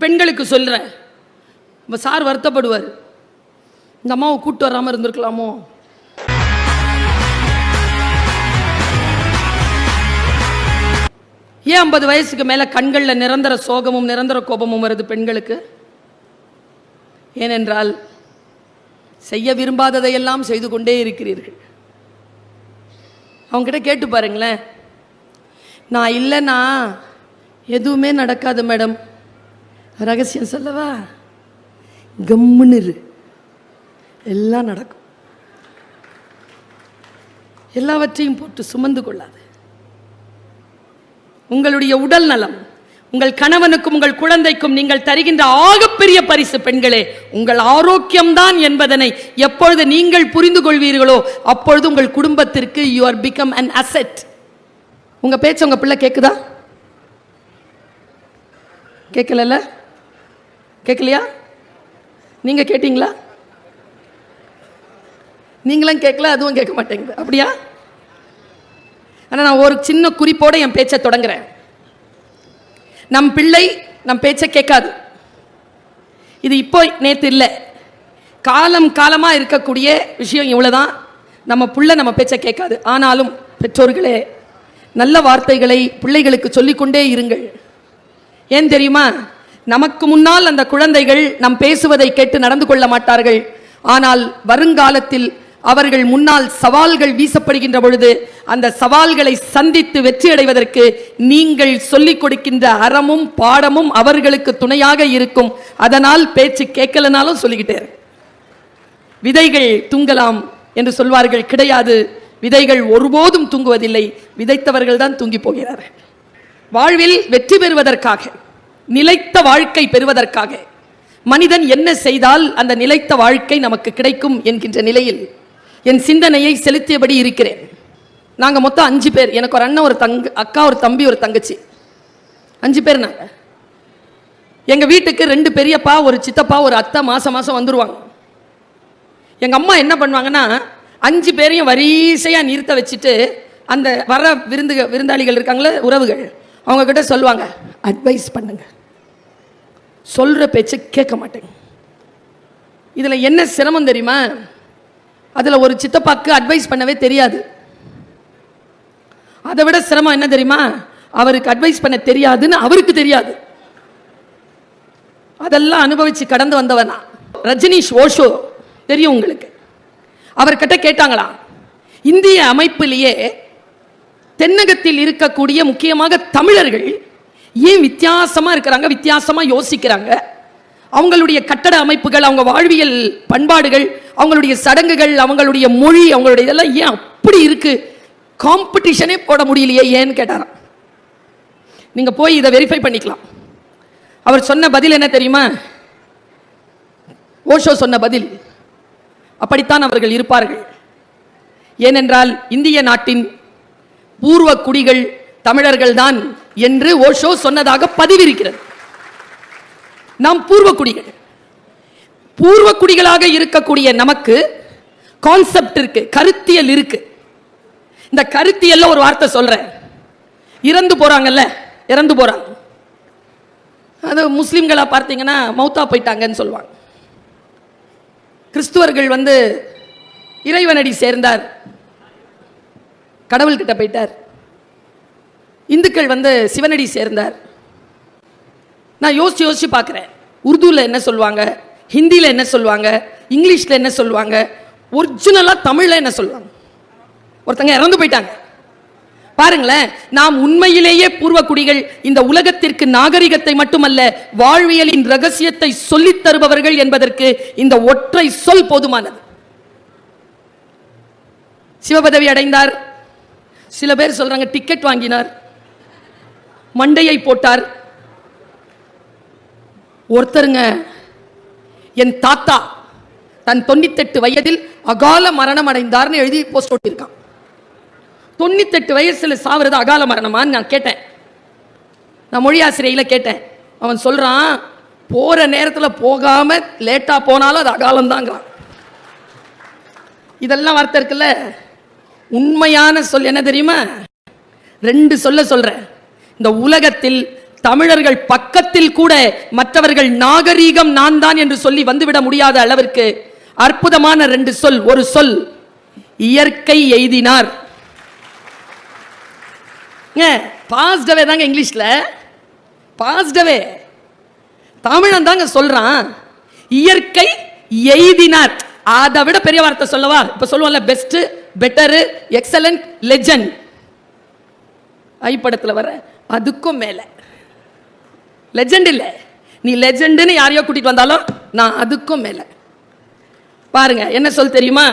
பெண்களுக்கு சொல்கிறேன் இப்போ சார் வருத்தப்படுவார். இந்த அம்மாவை கூப்பிட்டு வராமல் இருந்திருக்கலாமோ? ஏன் ஐம்பது வயசுக்கு மேலே கண்களில் நிரந்தர சோகமும் நிரந்தர கோபமும் வருது பெண்களுக்கு? ஏனென்றால் செய்ய விரும்பாததையெல்லாம் செய்து கொண்டே இருக்கிறீர்கள். அவங்ககிட்ட கேட்டு பாருங்களேன். நான் இல்லைன்னா எதுவுமே நடக்காது மேடம். ரகசியம் சொல்லவா? கம்முன்னு இரு. எல்லாம் நடக்கும். எல்லாவற்றையும் போட்டு சுமந்து கொள்ளாது. உங்களுடைய உடல் நலம் உங்கள் கணவனுக்கும் உங்கள் குழந்தைக்கும் நீங்கள் தருகின்ற ஆகப்பெரிய பரிசு பெண்களே உங்கள் ஆரோக்கியம்தான் என்பதனை எப்பொழுது நீங்கள் புரிந்து கொள்வீர்களோ அப்பொழுது உங்கள் குடும்பத்திற்கு you are become an asset உங்க பேச்சு உங்கள் பிள்ளை கேட்குதா கேட்கலல்ல கேட்கலையா நீங்கள் கேட்டிங்களா? நீங்களும் கேட்கல அதுவும் கேட்க மாட்டேங்குது. அப்படியா? ஆனால் நான் ஒரு சின்ன குறிப்போடு என் பேச்சை தொடங்குறேன். நம் பிள்ளை நம் பேச்சை கேட்காது. இது இப்போ நேற்று இல்லை. காலம் காலமாக இருக்கக்கூடிய விஷயம் இவ்வளோதான் நம்ம புள்ள நம்ம பேச்சை கேட்காது. ஆனாலும் பெற்றோர்களே நல்ல வார்த்தைகளை பிள்ளைகளுக்கு சொல்லிக்கொண்டே இருங்கள். ஏன் தெரியுமா? நமக்கு முன்னால் அந்த குழந்தைகள் நம் பேசுவதை கேட்டு நடந்து கொள்ள மாட்டார்கள். ஆனால் வருங்காலத்தில் அவர்கள் முன்னால் சவால்கள் வீசப்படுகின்ற பொழுது அந்த சவால்களை சந்தித்து வெற்றி அடைவதற்கு நீங்கள் சொல்லிக் கொடுக்கின்ற அறமும் பாடமும் அவர்களுக்கு துணையாக இருக்கும். அதனால் பேச்சு கேட்கலனாலும் சொல்லிக்கிட்டே விதைகள் தூங்கலாம் என்று சொல்வார்கள். கிடையாது. விதைகள் ஒருபோதும் தூங்குவதில்லை. விதைத்தவர்கள் தான் தூங்கி போகிறார்கள். வாழ்வில் வெற்றி பெறுவதற்காக. நிலைத்த வாழ்க்கை பெறுவதற்காக. மனிதன் என்ன செய்தால் அந்த நிலைத்த வாழ்க்கை நமக்கு கிடைக்கும் என்கின்ற நிலையில் என் சிந்தனையை செலுத்தியபடி இருக்கிறேன். நாங்கள் மொத்தம் அஞ்சு பேர். எனக்கு ஒரு அண்ணன் ஒரு தங்க அக்கா ஒரு தம்பி ஒரு தங்கச்சி. அஞ்சு பேர் நாங்கள் எங்கள் வீட்டுக்கு ரெண்டு பெரியப்பா ஒரு சித்தப்பா ஒரு அத்தை மாதம் மாதம் வந்துருவாங்க. எங்கள் அம்மா என்ன பண்ணுவாங்கன்னா அஞ்சு பேரையும் வரிசையாக நிறுத்த வச்சுட்டு அந்த வர விருந்து விருந்தாளிகள் இருக்காங்களே உறவுகள் அவங்க கிட்ட சொல்லுவாங்க அட்வைஸ் பண்ணுங்க. சொல்ற பேச்சை கேட்க மாட்டேங்க இதில் என்ன சிரமம் தெரியுமா? அதில் ஒரு சித்தப்பாக்கு அட்வைஸ் பண்ணவே தெரியாது. அதை விட சிரமம் என்ன தெரியுமா? அவருக்கு அட்வைஸ் பண்ண தெரியாதுன்னு அவருக்கு தெரியாது. அதெல்லாம் அனுபவிச்சு கடந்து வந்தவனா? ரஜினிஷ் ஓஷோ தெரியும் உங்களுக்கு? அவர்கிட்ட கேட்டாங்களாம் இந்திய அமைப்பிலேயே தென்னகத்தில் இருக்கக்கூடிய முக்கியமாக தமிழர்கள் ஏன் வித்தியாசமாக இருக்கிறாங்க வித்தியாசமாக யோசிக்கிறாங்க? அவங்களுடைய கட்டட அமைப்புகள் அவங்க வாழ்வியல் பண்பாடுகள் அவங்களுடைய சடங்குகள் அவங்களுடைய மொழி அவங்களுடைய இதெல்லாம் ஏன் அப்படி இருக்கு? காம்படிஷனே போட முடியலையே ஏன்னு கேட்டாராம். நீங்க போய் இதை வெரிஃபை பண்ணிக்கலாம். அவர் சொன்ன பதில் என்ன தெரியுமா? ஓஷோ சொன்ன பதில். அப்படித்தான் அவர்கள் இருப்பார்கள். ஏனென்றால் இந்திய நாட்டின் பூர்வ குடிகள் தமிழர்கள் தான் என்று ஓஷோ சொன்னதாக பதிவிருக்கிறது. நாம் பூர்வ குடிகள் பூர்வ குடிகளாக இருக்கக்கூடிய நமக்கு கான்செப்ட் இருக்கு கருத்தியல் இருக்கு. இந்த கருத்தியல்ல ஒரு வார்த்தை சொல்றேன். இறந்து போறாங்கல்ல இறந்து போறாங்க. அது முஸ்லீம்களா பார்த்தீங்கன்னா மௌத்தா போயிட்டாங்கன்னு சொல்லுவாங்க. கிறிஸ்துவர்கள் வந்து இறைவனடி சேர்ந்தார். கடவுள்கிட்ட போயிட்டார். இந்துக்கள் வந்து சிவனடி சேர்ந்தார். நான் யோசிச்சு யோசிச்சு பார்க்குறேன். உருதுவில் என்ன சொல்லுவாங்க? ஹிந்தியில் என்ன சொல்லுவாங்க? இங்கிலீஷில் என்ன சொல்லுவாங்க? ஒரிஜினலாக தமிழில் என்ன சொல்லுவாங்க? ஒருத்தங்க இறந்து போயிட்டாங்க. பாருங்களேன் நாம் உண்மையிலேயே பூர்வக்குடிகள் இந்த உலகத்திற்கு நாகரிகத்தை மட்டுமல்ல வாழ்வியலின் ரகசியத்தை சொல்லித் தருபவர்கள் என்பதற்கு இந்த ஒற்றை சொல் போதுமானது. சிவபதவி அடைந்தார். சில பேர் சொல்றாங்க டிக்கெட் வாங்கினார். மண்டையை போட்டார். ஒருத்தருங்க என் தாத்தா தன் தொண்ணூத்தெட்டு வயதில் அகால மரணம் அடைந்தார்னு எழுதி போஸ்ட் ஒட்டியிருக்கான் தொண்ணூத்தெட்டு வயசில் சாவறது அகால மரணமான்னு நான் கேட்டேன். நான் மொழி ஆசிரியையில் கேட்டேன். அவன் சொல்கிறான் போகிற நேரத்தில் போகாம லேட்டாக போனாலும் அது அகாலம்தாங்கிறான். இதெல்லாம் வார்த்தை இருக்குல்ல? உண்மையான சொல் என்ன தெரியுமா? ரெண்டு சொல்ல சொல்றேன். இந்த உலகத்தில் தமிழர்கள் பக்கத்தில் கூட மற்றவர்கள் நாகரீகம் நான் தான் என்று சொல்லி வந்துவிட முடியாத அளவிற்கு அற்புதமான ரெண்டு சொல். ஒரு சொல் இயற்கை எய்தினார். பாஸ்டவே தாங்க இங்கிலீஷ்ல. பாஸ்டவே தமிழன் தாங்க சொல்றான். இயற்கை எய்தினார். அதை விட பெரிய வார்த்தை சொல்லவா? இப்ப சொல்லுவோம்ல பெஸ்ட் பெட்டரு எக்ஸலண்ட் லெஜண்ட் படத்தில் வர அதுக்கும் மேலே. லெஜெண்ட் இல்லை. நீ லெஜெண்டுன்னு யாரையோ கூட்டிட்டு வந்தாலும் நான் அதுக்கும் மேலே. பாருங்க என்ன சொல் தெரியுமா?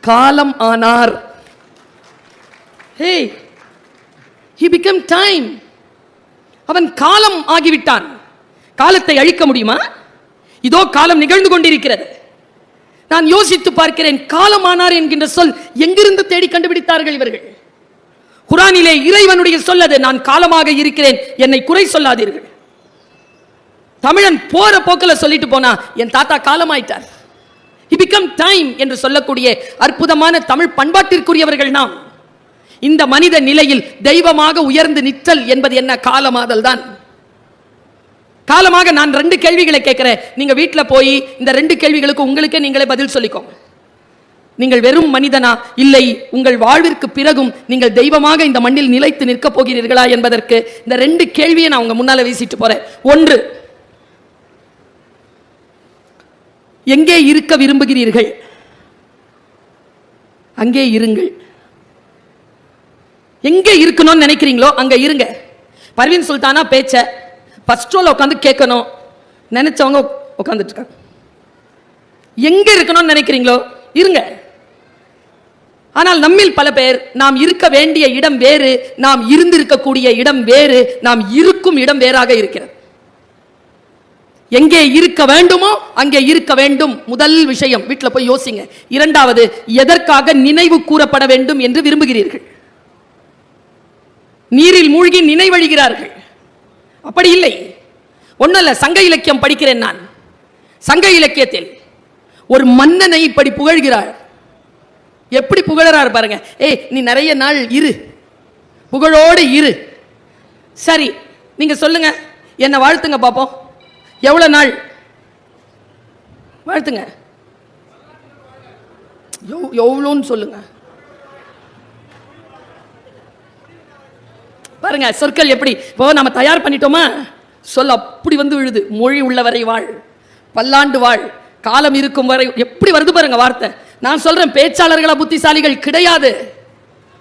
காலம் ஆனார். ஹே ஹி பிகம் டைம் அவன் காலம் ஆகிவிட்டான். காலத்தை அழிக்க முடியுமா? இதோ காலம் நிகழ்ந்து கொண்டிருக்கிறது. நான் யோசித்து பார்க்கிறேன் காலமானார் என்கின்ற சொல் எங்கிருந்து தேடி கண்டுபிடித்தார்கள் இவர்கள்? குரானிலே இறைவனுடைய சொல் அது நான் காலமாக இருக்கிறேன் என்னை குறை சொல்லாதீர்கள். தமிழன் போற போக்கில் சொல்லிட்டு போனா என் தாத்தா காலமாயிட்டார். He பிகம் டைம் என்று சொல்லக்கூடிய அற்புதமான தமிழ் பண்பாட்டிற்குரியவர்கள் நாம். இந்த மனித நிலையில் தெய்வமாக உயர்ந்து நிற்றல் என்பது என்ன? காலமாதல் தான். காலமாக நான் ரெண்டு கேள்விகளை கேட்கிறேன். நீங்க வீட்டில் போய் இந்த ரெண்டு கேள்விகளுக்கு உங்களுக்கே நீங்களே பதில் சொல்லிக்கோங்க நீங்கள் வெறும் மனிதனா? இல்லை உங்கள் வாழ்விற்கு பிறகும் நீங்கள் தெய்வமாக இந்த மண்ணில் நிலைத்து நிற்கப் போகிறீர்களா என்பதற்கு இந்த ரெண்டு கேள்வியை நான் உங்க முன்னால வீசிட்டு போறேன். ஒன்று எங்கே இருக்க விரும்புகிறீர்கள்? அங்கே இருங்கள். எங்கே இருக்கணும்னு நினைக்கிறீங்களோ அங்க இருங்க. பர்வீன் சுல்தானா பேச்ச ஃபஸ்ட் ரோல உட்காந்து கேட்கணும். நினைச்சவங்க உட்காந்துட்டு இருக்காங்க எங்க இருக்கணும்னு நினைக்கிறீங்களோ? இருங்க. ஆனால் நம்மில் பல பேர் நாம் இருக்க வேண்டிய இடம் வேறு நாம் இருந்திருக்கக்கூடிய இடம் வேறு நாம் இருக்கும் இடம் வேறாக இருக்கிறது. எங்கே இருக்க வேண்டுமோ அங்கே இருக்க வேண்டும். முதல் விஷயம் வீட்டில் போய் யோசிங்க. இரண்டாவது எதற்காக நினைவு கூறப்பட வேண்டும் என்று விரும்புகிறீர்கள்? நீரில் மூழ்கி நினைவழிகிறார்கள். அப்படி இல்லை. ஒன்றும் இல்லை சங்க இலக்கியம் படிக்கிறேன் நான். சங்க இலக்கியத்தில் ஒரு மன்னனை இப்படி புகழ்கிறார். எப்படி புகழறார் பாருங்க. ஏய் நீ நிறைய நாள் இரு. புகழோடு இரு. சரி நீங்க சொல்லுங்க. என்னை வாழ்த்துங்க பார்ப்போம் எவ்வளோ நாள்? வாழ்த்துங்க. எவ்- எவ்வளோன்னு சொல்லுங்கள் பாருங்க சொற்கள் எப்படி? இப்போ நம்ம தயார் பண்ணிட்டோமா? சொல் அப்படி வந்து விழுது. மொழி உள்ளவரை வாழ். பல்லாண்டு வாழ். காலம் இருக்கும் வரை எப்படி வருது பாருங்க வார்த்தை. நான் சொல்றேன் பேச்சாளர்களா புத்திசாலிகள் கிடையாது.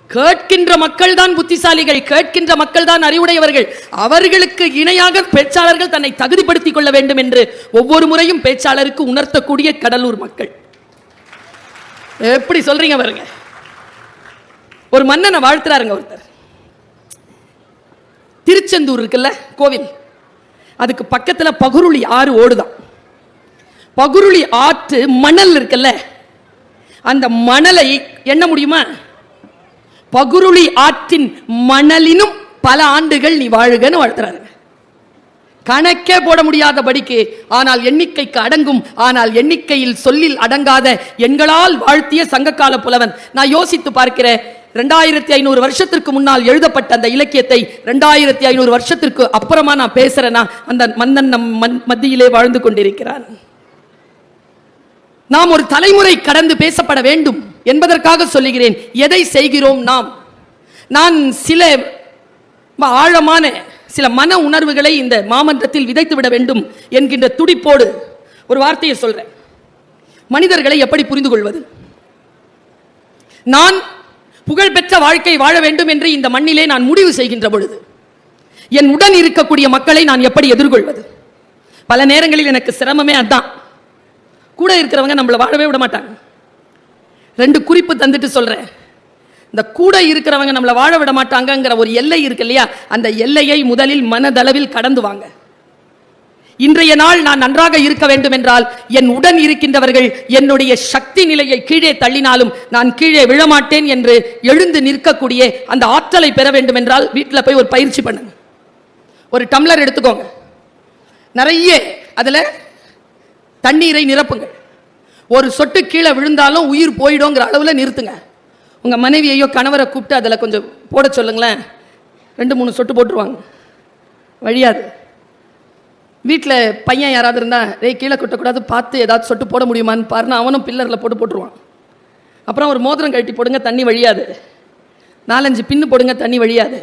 கேட்கின்ற மக்கள் தான் புத்திசாலிகள் கேட்கின்ற மக்கள் தான் அறிவுடையவர்கள். அவர்களுக்கு இணையாக பேச்சாளர்கள் தன்னை தகுதிப்படுத்திக் கொள்ள வேண்டும் என்று ஒவ்வொரு முறையும் பேச்சாளருக்கு உணர்த்தக்கூடிய கடலூர் மக்கள். எப்படி சொல்றீங்க பாருங்க. ஒரு மன்னனை வாழ்த்துறாருங்க ஒருத்தர். திருச்செந்தூர் இருக்குல்ல கோவில். அதுக்கு பக்கத்துல பகுருளி ஆறு ஓடுதான். பகுருளி ஆற்று மணல் இருக்குல்ல அந்த மணலை எண்ண முடியுமா? பகுருளி ஆற்றின் மணலினும் பல ஆண்டுகள் நீ வாழுகன்னு வாழ்த்துறாரு. கணக்கே போட முடியாதபடிக்கு ஆனால் எண்ணிக்கைக்கு அடங்கும் ஆனால் எண்ணிக்கையில் சொல்லில் அடங்காத எண்களால் வாழ்த்திய சங்ககால புலவன். நான் யோசித்து பார்க்கிறேன் ரெண்டாயிரத்தி ஐநூறு வருஷத்திற்கு முன்னால் எழுதப்பட்ட அந்த இலக்கியத்தை ரெண்டாயிரத்தி ஐநூறு வருஷத்திற்கு அப்புறமா நான் பேசுறேன்னா அந்த மன்னன் நம் மத்தியிலே வாழ்ந்து கொண்டிருக்கிறான். நாம் ஒரு தலைமுறை கடந்து பேசப்பட வேண்டும் என்பதற்காக சொல்லுகிறேன். எதை செய்கிறோம் நாம்? நான் சில ஆழமான சில மன உணர்வுகளை இந்த மாமன்றத்தில் விதைத்து விட வேண்டும் என்கின்ற துடிப்போடு ஒரு வார்த்தையை சொல்றேன். மனிதர்களை எப்படி புரிந்து கொள்வது நான் புகழ்பெற்ற வாழ்க்கை வாழ வேண்டும் என்று இந்த மண்ணிலே நான் முடிவு செய்கின்ற பொழுது என் உடன் இருக்கக்கூடிய மக்களை நான் எப்படி எதிர்கொள்வது? பல நேரங்களில் எனக்கு சிரமமே அதான். கூட இருக்கிறவங்க நம்மளை வாழவே விட மாட்டாங்க. ரெண்டு குறிப்பு தந்துட்டு சொல்றேன். இந்த கூட இருக்கிறவங்க நம்மளை வாழ விட மாட்டாங்கங்கிற ஒரு எல்லை இருக்கு இல்லையா? அந்த எல்லையை முதலில் மனதளவில் கடந்து வாங்க. இன்றைய நாள் நான் நன்றாக இருக்க வேண்டும் என்றால் என் உடன் இருக்கின்றவர்கள் என்னுடைய சக்தி நிலையை கீழே தள்ளினாலும் நான் கீழே விழமாட்டேன் என்று எழுந்து நிற்கக்கூடிய அந்த ஆற்றலை பெற வேண்டும் என்றால் வீட்டில் போய் ஒரு பயிற்சி பண்ணுங்க. ஒரு டம்ளர் எடுத்துக்கோங்க. நிறைய அதில் தண்ணீரை நிரப்புங்க. ஒரு சொட்டு கீழே விழுந்தாலும் உயிர் போயிடுங்கிற அளவில் நிறுத்துங்க. உங்கள் மனைவியையோ கணவரை கூப்பிட்டு அதில் கொஞ்சம் போட சொல்லுங்களேன். ரெண்டு மூணு சொட்டு போட்டுருவாங்க. வழியாது. வீட்டில் பையன் யாராவது இருந்தால் ரே கீழே கொட்டக்கூடாது பார்த்து ஏதாவது சொட்டு போட முடியுமான்னு பாருனா அவனும் பில்லரில் போட்டு போட்டுருவான். அப்புறம் ஒரு மோதிரம் கழட்டி போடுங்க தண்ணி வழியாது. நாலஞ்சு பின்னு போடுங்க தண்ணி வழியாது.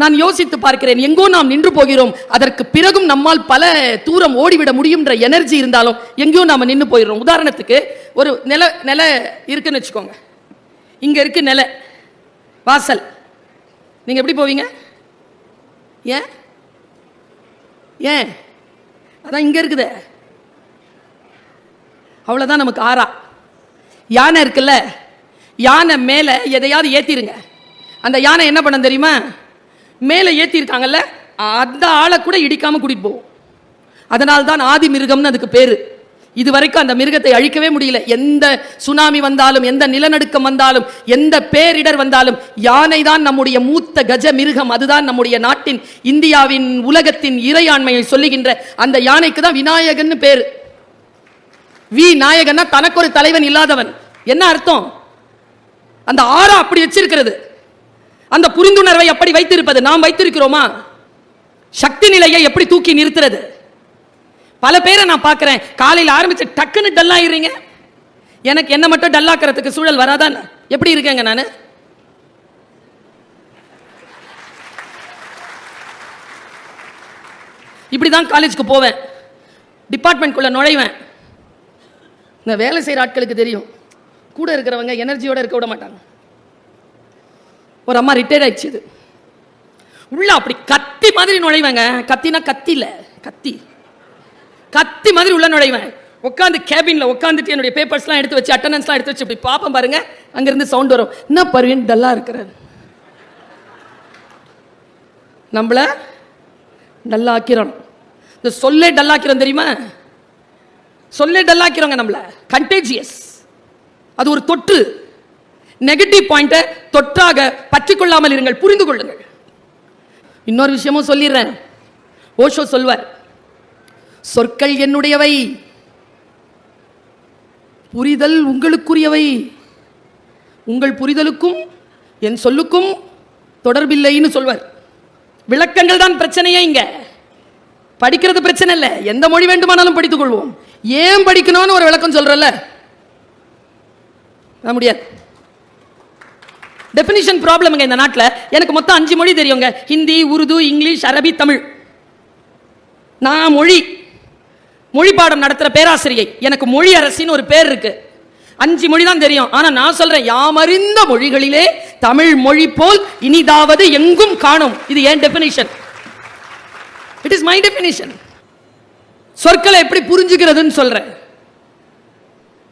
நான் யோசித்து பார்க்கிறேன் எங்கோ நாம் நின்று போகிறோம். அதற்கு பிறகும் நம்மால் பல தூரம் ஓடிவிட முடியுன்ற எனர்ஜி இருந்தாலும் எங்கேயோ நாம் நின்று போயிடுறோம். உதாரணத்துக்கு ஒரு நில நில இருக்குன்னு வச்சுக்கோங்க. இங்கே இருக்கு நில வாசல். நீங்கள் எப்படி போவீங்க? ஏன்? ஏன்? அதான் இங்க இருக்குதே. அவ்வளவுதான் நமக்கு ஆறா. யானை இருக்குல்ல யானை மேலே எதையாவது ஏத்திருங்க. அந்த யானை என்ன பண்ண தெரியுமா? மேலே ஏத்திருக்காங்கல்ல அந்த ஆளை கூட இடிக்காம கூட்டிகிட்டு போவோம் அதனால தான் ஆதி மிருகம்னு அதுக்கு பேரு. இது வரைக்கும் அந்த மிருகத்தை அழிக்கவே முடியல. எந்த சுனாமி வந்தாலும் எந்த நிலநடுக்கம் வந்தாலும் எந்த பேரிடர் வந்தாலும் யானை தான் நம்முடைய மூத்த கஜ மிருகம். அதுதான் நம்முடைய நாட்டின் இந்தியாவின் உலகத்தின் இறையாண்மையை சொல்லுகின்ற அந்த யானைக்கு தான் விநாயகன்னு பேர். வி நாயகன்னா தனக்கு ஒரு தலைவன் இல்லாதவன். என்ன அர்த்தம்? அந்த ஆறா அப்படி வச்சிருக்கிறது. அந்த புரிந்துணர்வை அப்படி வைத்திருப்பது. நாம் வைத்திருக்கிறோமா? சக்தி நிலையை எப்படி தூக்கி நிறுத்துறது? பல பேரை நான் பார்க்குறேன். காலையில் ஆரம்பித்து டக்குன்னு டல்லாகிறீங்க எனக்கு என்ன மட்டும் டல்லாக்கிறதுக்கு சூழல் வராதான் எப்படி இருக்கேங்க நான்? இப்படி தான் காலேஜுக்கு போவேன். டிபார்ட்மெண்ட்குள்ள நுழைவேன். இந்த வேலை செய்கிற ஆட்களுக்கு தெரியும். கூட இருக்கிறவங்க எனர்ஜியோடு இருக்க விட மாட்டாங்க. ஒரு அம்மா ரிட்டையர் ஆயிடுச்சு இது. உள்ள அப்படி கத்தி மாதிரி நுழைவேங்க. கத்தினா கத்தி இல்லை. கத்தி. கத்தி மாதிரி உள்ள நுழைவேன். உட்காந்து கேபின்ல உட்காந்துட்டு என்னுடைய பேப்பர்ஸ்லாம் எடுத்து வச்சு அட்டண்டன்ஸ்லாம் எடுத்து வச்சு இப்படி பார்ப்பேன் பாருங்க. அங்கிருந்து சவுண்ட் வரும். என்ன பருவின் டல்லா இருக்கிறார் நம்மள டல்லாக்கிறோம் இந்த சொல்லே டல்லாக்கிறோம் தெரியுமா? சொல்லே டல்லாக்கிறோங்க நம்மள. கண்டேஜியஸ் அது ஒரு தொற்று. நெகட்டிவ் பாயிண்ட்டை தொற்றாக பற்றி கொள்ளாமல் இருங்கள். புரிந்து கொள்ளுங்கள். இன்னொரு விஷயமும் சொல்லிடுறேன். ஓஷோ சொல்வார் சொற்கள் என்னுடையவை. புரிதல் உங்களுக்குரியவை. உங்கள் புரிதலுக்கும் என் சொல்லுக்கும் தொடர்பில்லைன்னு சொல்வார். விளக்கங்கள் தான் பிரச்சனையே இங்க. படிக்கிறது பிரச்சனை இல்லை. எந்த மொழி வேண்டுமானாலும் படித்துக் கொள்வோம். ஏன் படிக்கணும்னு ஒரு விளக்கம் சொல்றல முடியாது. டெபினிஷன் ப்ராப்ளம்ங்க இந்த நாட்டில். எனக்கு மொத்தம் அஞ்சு மொழி தெரியுங்க. ஹிந்தி உருது இங்கிலீஷ் அரபி தமிழ். நான் மொழி மொழி பாடம் நடத்துகிற பேராசிரியை. எனக்கு மொழி அரசின்னு ஒரு பேர் இருக்கு. அஞ்சு மொழி தான் தெரியும். ஆனா நான் சொல்றேன் யாமறிந்த மொழிகளிலே தமிழ் மொழி போல் இனிதாவது எங்கும் காணும். இது ஏன் definition it is my definition சொற்களை எப்படி புரிஞ்சுக்கிறதுன்னு சொல்றேன்.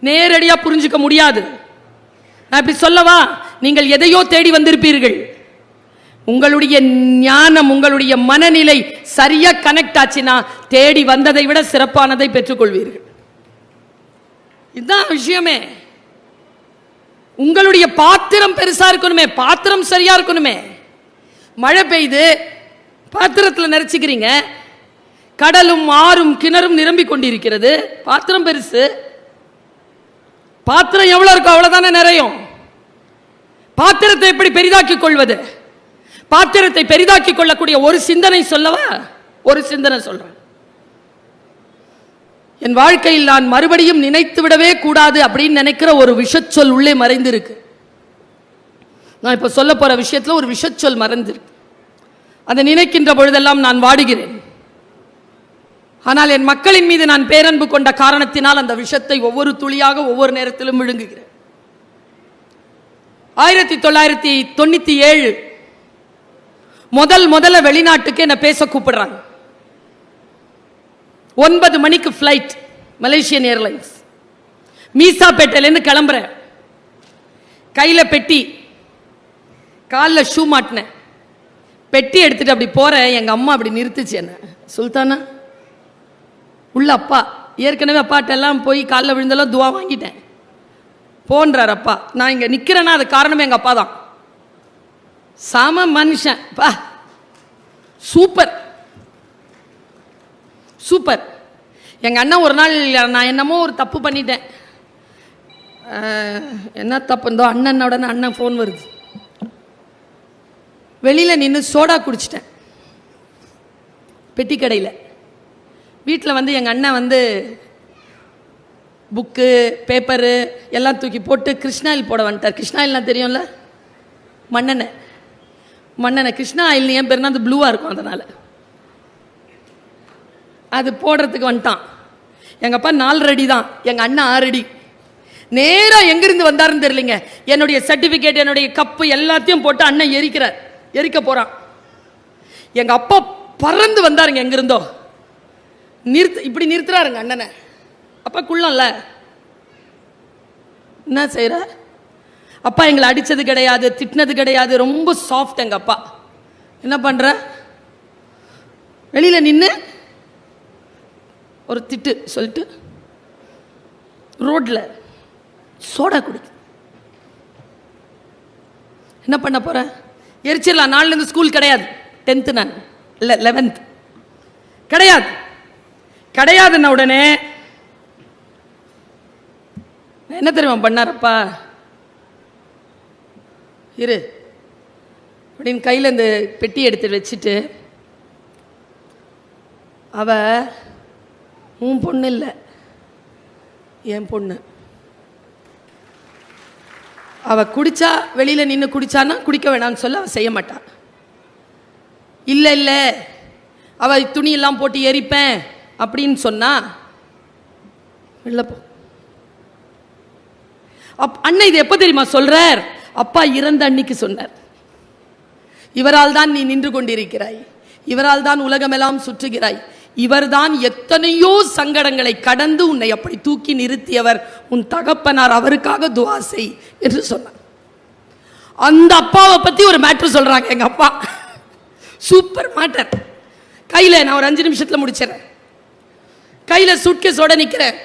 நேரடியாக புரிஞ்சுக்க முடியாது. நான் இப்படி சொல்லவா? நீங்கள் எதையோ தேடி வந்திருப்பீர்கள். உங்களுடைய ஞானம் உங்களுடைய மனநிலை சரியா கனெக்ட் ஆச்சுன்னா தேடி வந்ததை விட சிறப்பானதை பெற்றுக்கொள்வீர்கள். இதுதான் விஷயமே. உங்களுடைய பாத்திரம் பெருசா இருக்கணுமே பாத்திரம் சரியா இருக்கணுமே. மழை பெய்யுது பாத்திரத்தில் நினைச்சுக்கிறீங்க கடலும் ஆறும் கிணறும் நிரம்பி கொண்டிருக்கிறது. பாத்திரம் பெருசு. பாத்திரம் எவ்வளவு இருக்கோ அவ்வளவுதானே நிறையும். பாத்திரத்தை எப்படி பெரிதாக்கிக் கொள்வது? பாத்திரத்தை பெரிதாக்கிக் கொள்ளக்கூடிய ஒரு சிந்தனை சொல்லவா? ஒரு சிந்தனை சொல்றேன். என் வாழ்க்கையில் நான் மறுபடியும் நினைத்து விடவே கூடாது அப்படின்னு நினைக்கிற ஒரு விஷச்சொல் உள்ளே மறைந்திருக்கு. நான் இப்ப சொல்ல போற விஷயத்துல ஒரு விஷச்சொல் மறைந்திருக்கு. அதை நினைக்கின்ற பொழுதெல்லாம் நான் வாடுகிறேன். ஆனால் என் மக்களின் மீது நான் பேரன்பு கொண்ட காரணத்தினால் அந்த விஷத்தை ஒவ்வொரு துளியாக ஒவ்வொரு நேரத்திலும் விழுங்குகிறேன். ஆயிரத்தி தொள்ளாயிரத்தி தொண்ணூத்தி ஏழு முதல் முதல்ல வெளிநாட்டுக்கு என்ன பேச கூப்பிடுறாங்க. ஒன்பது மணிக்கு ஃப்ளைட் மலேசியன் ஏர்லைன்ஸ் மீசாப்பேட்டையிலேருந்து கிளம்புறேன். கையில் பெட்டி. காலில் ஷூ மாட்டினேன். பெட்டி எடுத்துட்டு அப்படி போறேன். எங்கள் அம்மா அப்படி நிறுத்துச்சு என்ன. சுல்தானா? உள்ள அப்பா. ஏற்கனவே அப்பாட்ட எல்லாம் போய் காலில் விழுந்தெல்லாம் துவா வாங்கிட்டேன். போன்றார் அப்பா. நான் இங்கே நிற்கிறேன்னா அது காரணமே எங்கள் அப்பா தான் சம மனுஷன். பா. சூப்பர். சூப்பர். எங்கள் அண்ணன் ஒரு நாள் நான் என்னமோ ஒரு தப்பு பண்ணிட்டேன். என்ன தப்பு? இருந்தோ அண்ணனோட அண்ணன் ஃபோன் வருது. வெளியில் நின்று சோடா குடிச்சிட்டேன். பெட்டி கடையில். வீட்டில் வந்து எங்கள் அண்ணன் வந்து புக்கு பேப்பரு எல்லாம் தூக்கி போட்டு கிருஷ்ணாயில் போட வந்துட்டார். கிருஷ்ணாயில்னா தெரியும்ல? மண்ணெண்ணெய் மண்ணெண்ணெய் கிருஷ்ணா ஆயில் ஏன் பேருனா அது ப்ளூவாக இருக்கும் அதனால். அது போடுறதுக்கு வந்துட்டான். எங்கள் அப்பா நாலு அடி தான் எங்கள் அண்ணன் ஆறு அடி. நேராக எங்கேருந்து வந்தாருன்னு தெரியலிங்க. என்னுடைய சர்டிஃபிகேட் என்னுடைய கப்பு எல்லாத்தையும் போட்டு அண்ணன் எரிக்கிறார். எரிக்க போகிறான் எங்கள் அப்பா பறந்து வந்தாருங்க எங்கேருந்தோ. நிறுத்து இப்படி நிறுத்துறாருங்க அண்ணனை. அப்பா குள்ளம்ல. என்ன செய்கிற அப்பா எங்களை அடித்தது கிடையாது திட்டினது கிடையாது. ரொம்ப சாஃப்ட் எங்கள் அப்பா. என்ன பண்ணுற வெளியில் நின்று ஒரு திட்டு சொல்லிட்டு ரோட்டில் சோடா குடிக்கு என்ன பண்ண போற? எரிச்சிடலாம். நாலுலேருந்து ஸ்கூல் கிடையாது. டென்த்து நான். இல்லை லெவன்த் கிடையாது. கிடையாதுன்ன உடனே என்ன தெரியுமா பண்ணாரப்பா இரு. அப்படின்னு கையில் இந்த பெட்டி எடுத்து வச்சுட்டு அவ உன் பொண்ணு இல்லை. என் பொண்ணு. அவ குடிச்சா வெளியில் நின்று குடிச்சான்னா குடிக்க வேணாம்னு சொல்ல அவள் செய்ய மாட்டான் இல்லை இல்லை. அவ துணியெல்லாம் போட்டு எரிப்பேன். அப்படின்னு சொன்னா வெளில போ. அப் அண்ணன் இது எப்போ தெரியுமா சொல்கிறார் அப்பா இறந்த அன்னைக்கு சொன்னார். இவரால் தான் நீ நின்று கொண்டிருக்கிறாய். இவரால் தான் உலகமெல்லாம் சுற்றுகிறாய். இவர்தான் எத்தனையோ சங்கடங்களை கடந்து உன்னை அப்படி தூக்கி நிறுத்தியவர். உன் தகப்பனார் அவருக்காக துவா செய் என்று சொன்னார். அந்த அப்பாவை பற்றி ஒரு மேட்ரு சொல்கிறாங்க எங்கள் அப்பா. சூப்பர் மேட்டர் கையில் நான் ஒரு அஞ்சு நிமிஷத்தில் முடிச்சிடறேன். கையில் சூட்கேஸோட நிற்கிறேன்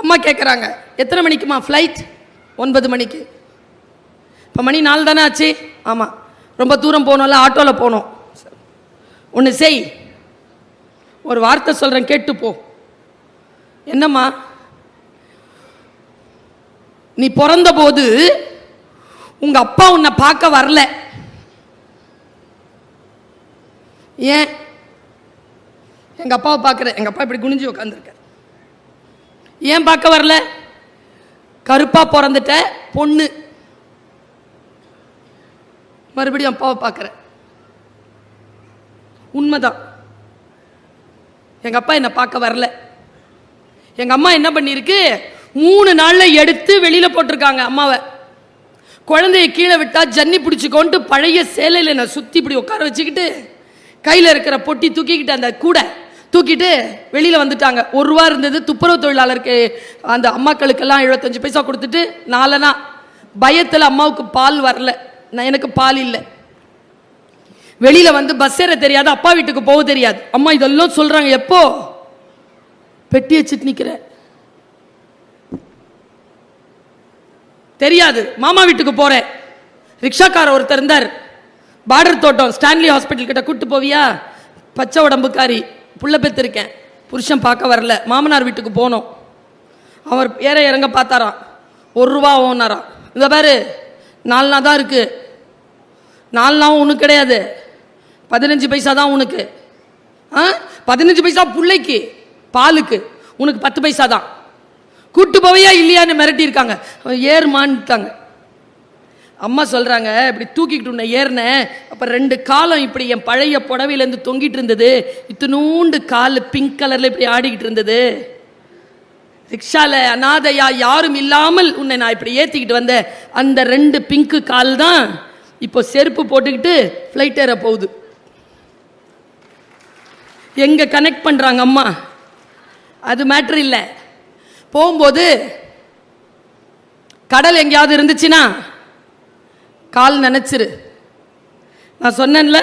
அம்மா கேட்குறாங்க எத்தனை மணிக்குமா ஃப்ளைட் ஒன்பது மணிக்கு. இப்போ மணி நாலு தானே ஆச்சு? ஆமாம் ரொம்ப தூரம் போகணும்ல ஆட்டோவில் போகணும். ஒன்று செய். ஒரு வார்த்தை சொல்கிறேன் கேட்டு போ. என்னம்மா? நீ பிறந்தபோது உங்கள் அப்பா உன்னை பார்க்க வரல. ஏன்? எங்கள் அப்பாவை பார்க்குற எங்கள் அப்பா இப்படி குனிஞ்சு உட்காந்துருக்க ஏன் பார்க்க வரல? கருப்பாக பிறந்துட்ட பொண்ணு. மறுபடியும் அப்பாவை பார்க்குறேன். உண்மைதான். எங்கள் அப்பா என்னை பார்க்க வரல. எங்கள் அம்மா என்ன பண்ணிருக்கு மூணு நாளில் எடுத்து வெளியில் போட்டிருக்காங்க அம்மாவை. குழந்தைய கீழே விட்டால் ஜன்னி பிடிச்சிக்கோன்ட்டு பழைய சேலையில் நான் சுற்றி இப்படி உட்கார வச்சுக்கிட்டு கையில் இருக்கிற பொட்டி தூக்கிக்கிட்டு அந்த கூடை தூக்கிட்டு வெளியில் வந்துட்டாங்க. ஒரு ரூபா இருந்தது துப்புரவு தொழிலாளருக்கு அந்த அம்மாக்களுக்கெல்லாம் எழுபத்தஞ்சு பைசா கொடுத்துட்டு நாலனா பயத்தில் அம்மாவுக்கு பால் வரல. நான் எனக்கு பால் இல்லை. வெளியில வந்து பஸ் ஏற தெரியாது அப்பா வீட்டுக்கு போக தெரியாது. அம்மா இதெல்லாம் சொல்றாங்க எப்போ? பெட்டி வச்சுட்டு நிக்கிற தெரியாது மாமா வீட்டுக்கு போறேன். ரிக்ஷாக்கார ஒருத்தர் இருந்தார். பார்டர் தோட்டம் ஸ்டான்லி ஹாஸ்பிட்டல் கிட்ட கூட்டு போவியா? பச்சை உடம்புக்காரி புள்ள பெற்றிருக்கேன் புருஷன் பார்க்க வரல. மாமனார் வீட்டுக்கு போனோம். அவர் ஏற இறங்க பார்த்தாராம். ஒரு ரூபா ஓனாராம். இந்த பாரு. நாலு நாள் தான் இருக்குது நாலு நாள் உனக்கு கிடையாது. பதினஞ்சு பைசா தான் உனக்கு. ஆ? பதினஞ்சு பைசா பிள்ளைக்கு பாலுக்கு. உனக்கு பத்து பைசா தான். கூட்டு போவையா இல்லையான்னு மிரட்டியிருக்காங்க ஏறுமான்ட்டாங்க. அம்மா சொல்கிறாங்க இப்படி தூக்கிக்கிட்டு உன்னை ஏறினேன். அப்போ ரெண்டு காலம் இப்படி என் பழைய புடவையிலேருந்து தொங்கிட்டு இருந்தது. இத்தினூண்டு கால் பிங்க் கலரில் இப்படி ஆடிக்கிட்டு இருந்தது. ரிக்ஷால அனாதையா யாரும் இல்லாமல் உன்னை நான் இப்படி ஏற்றிக்கிட்டு வந்தேன் அந்த ரெண்டு பிங்க்கு கால் தான் இப்போ செருப்பு போட்டுக்கிட்டு ஃப்ளைட் ஏற போகுது. எங்க கனெக்ட் பண்றாங்க அம்மா? அது மேட்ரு இல்லை. போகும்போது கடல் எங்கேயாவது இருந்துச்சுன்னா கால் நினைச்சிரு. நான் சொன்னேன்ல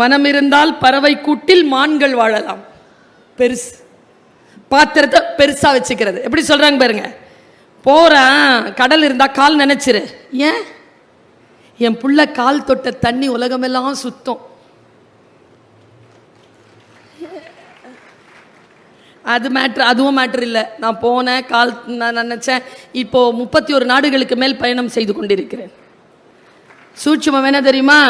மனம் இருந்தால் பறவை கூட்டில் மான்கள் வாழலாம். பெருசு. பாத்திரத்தை பெருசாக வச்சுக்கிறது. எப்படி சொல்கிறாங்க பாருங்க. போகிறேன் கடல் இருந்தால் கால் நினச்சிரு. ஏன்? என் புள்ள கால் தொட்ட தண்ணி உலகமெல்லாம் சுத்தம். அது மேட்ரு அதுவும் மேட்ரு இல்லை. நான் போனேன் கால் நான் நினச்சேன். இப்போ முப்பத்தி ஒரு நாடுகளுக்கு மேல் பயணம் செய்து கொண்டிருக்கிறேன். சூட்சமம் என்ன தெரியுமா?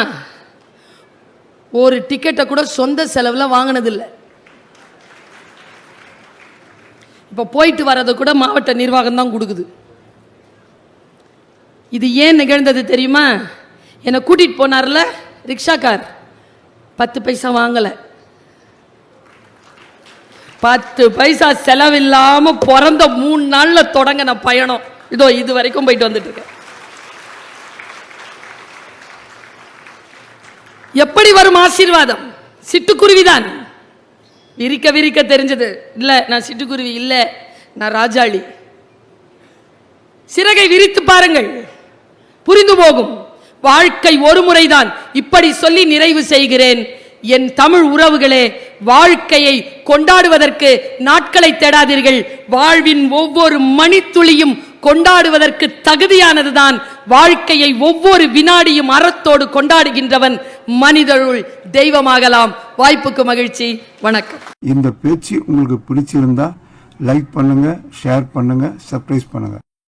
ஒரு டிக்கெட்டை கூட சொந்த செலவில் வாங்கினதில்லை. இப்போ போயிட்டு வர்றது கூட மாவட்ட நிர்வாகம் தான் கொடுக்குது. இது ஏன் நிகழ்ந்தது தெரியுமா? என்னை கூட்டிட்டு போனார்ல ரிக்ஷாக்கார். பத்து பைசா வாங்கலை. பத்து பைசா செலவில்லாமல் பிறந்த மூணு நாளில் தொடங்கின பயணம். இதோ இது வரைக்கும் போயிட்டு வந்துட்டு இருக்கேன். எப்படி வரும் ஆசீர்வாதம்? சிட்டுக்குருவிதான். விரிக்க விரிக்க தெரிஞ்சது. இல்லை நான் சிட்டுக்குருவி இல்லை நான் ராஜாளி. சிறகை விரித்து பாருங்கள். புரிந்து போகும். வாழ்க்கை ஒரு முறைதான். இப்படி சொல்லி நிறைவு செய்கிறேன். என் தமிழ் உறவுகளே வாழ்க்கையை கொண்டாடுவதற்கு நாட்களை தேடாதீர்கள். வாழ்வின் ஒவ்வொரு மணித்துளியும் கொண்டாடுவதற்கு தகுதியானதுதான். வாழ்க்கையை ஒவ்வொரு வினாடியும் அறத்தோடு கொண்டாடுகின்றவன் மனிதருள் தெய்வமாகலாம். வாய்ப்புக்கு மகிழ்ச்சி. வணக்கம். இந்த பேச்சு உங்களுக்கு பிடிச்சிருந்தா லைக் பண்ணுங்க ஷேர் பண்ணுங்க சர்ப்ரைஸ் பண்ணுங்க.